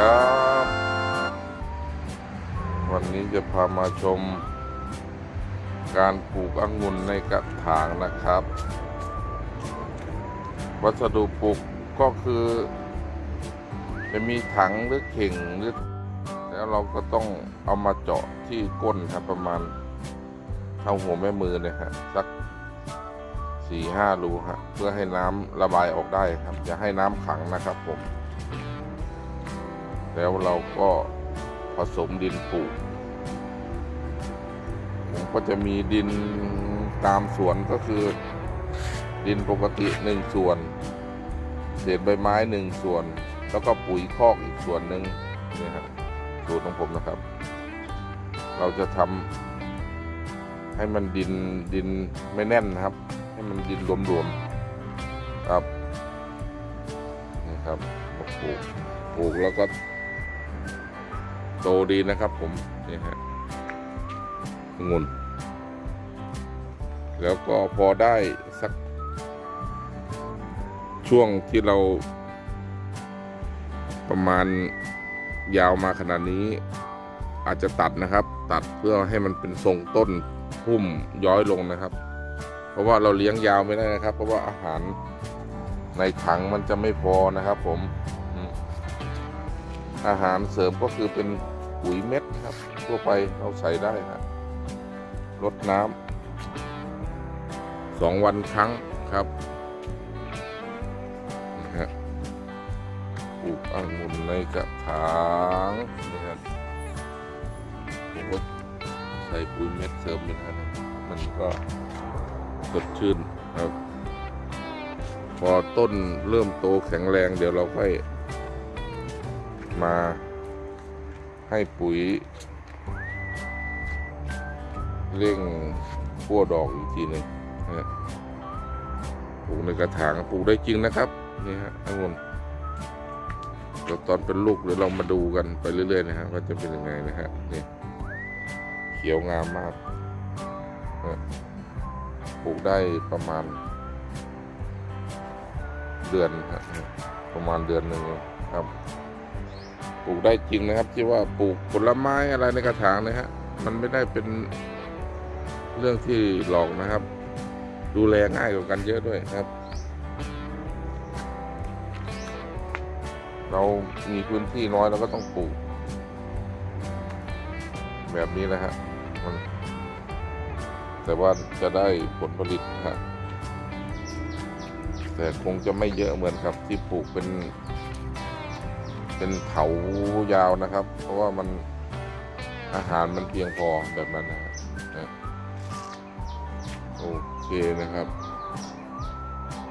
ครับ วันนี้จะพามาชม การปลูกองุ่นในกระถางนะครับ วัสดุปลูกก็คือ จะมีถังหรือเข่งหรือแล้วเราก็ต้องเอามาเจาะที่ก้นครับประมาณเท่าหัวแม่มือเนี่ยฮะสักสี่ห้ารูฮะเพื่อให้น้ำระบายออกได้ครับอย่าให้น้ำขังนะครับผม แล้วเราก็ผสมดินปลูกผมก็จะมีดินตามสวนก็คือ ดินปกติหนึ่งส่วน เศษใบไม้หนึ่งส่วน แล้วก็ปุ๋ยคอกอีกส่วนหนึ่งนี่ครับสูตรของผมนะครับ เราจะทำให้มันดินดินไม่แน่นนะครับ ให้มันดินรวมๆครับนี่ครับปลูกปลูกแล้วก็ โตดีนะครับผมนี่ฮะองุ่นแล้วก็พอได้สัก ช่วงที่เรา ประมาณยาวมาขนาดนี้ อาจจะตัดนะครับ ตัดเพื่อให้มันเป็นทรงต้นพุ่มย้อยลงนะครับ เพราะว่าเราเลี้ยงยาวไม่ได้นะครับ เพราะว่าอาหารในถังมันจะไม่พอนะครับ ผมอืมอาหารเสริมก็คือเป็น ปุ๋ยเม็ดครับทั่วไปเราใส่ได้ครับลดน้ำสองวันครั้งครับนะฮะปลูกองุ่นในกระถางนี่ครับผมก็ใส่ปุ๋ยเม็ดเสริมไปนะมันก็สดชื่นครับ พอต้นเริ่มโตแข็งแรงเดี๋ยวเราค่อยมา ให้ปุ๋ย เร่งพัวดอกอีกทีหนึ่งนะฮะปลูกในกระถางปลูกได้จริงนะครับ นี่ฮะองุ่นเดี๋ยวตอนเป็นลูกเดี๋ยวเรามาดูกันไปเรื่อยๆนะฮะว่าจะเป็นยังไงนะฮะนี่เขียวงามมากนะปลูกได้ประมาณ เดือนฮะประมาณเดือนหนึ่งครับ ปลูกได้จริงนะครับ ที่ว่าปลูกผลไม้อะไรในกระถางนะฮะมันไม่ได้เป็นเรื่องที่หลอกนะครับ ดูแลง่ายกว่ากันเยอะด้วยครับ เรามีพื้นที่น้อยเราก็ต้องปลูก แบบนี้นะฮะมันแต่ว่าจะได้ผลผลิตฮะแต่คงจะไม่เยอะเหมือนครับที่ปลูกเป็น เป็นเถายาวนะครับ เพราะว่ามันอาหารมันเพียงพอแบบนั้นนะฮะโอเคนะครับ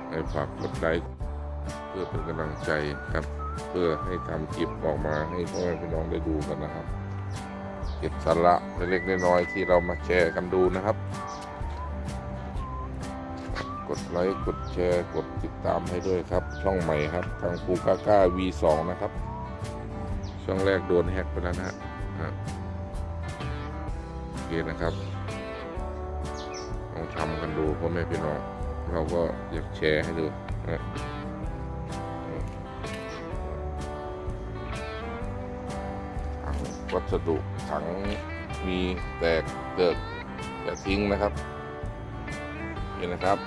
ให้ฝากกดไลค์เพื่อเป็นกำลังใจครับ เพื่อให้ทำคลิปออกมาให้พ่อแม่พี่น้องได้ดูกันนะครับ เก็บสาระเล็กๆน้อยๆที่เรามาแชร์กันดูนะครับ กดไลค์กดแชร์กดติดตามให้ด้วยครับ ช่องใหม่ครับ ทางปูก้าก้า V2 นะครับ ช่องแรกโดนแฮกไปแล้วนะฮะโอเคนะครับลองทำกันดูพ่อแม่พี่น้อง เราก็อยากแชร์ให้ดูนะถังวัสดุถังมีแตกเกิดอย่าทิ้งนะครับโอเคนะครับ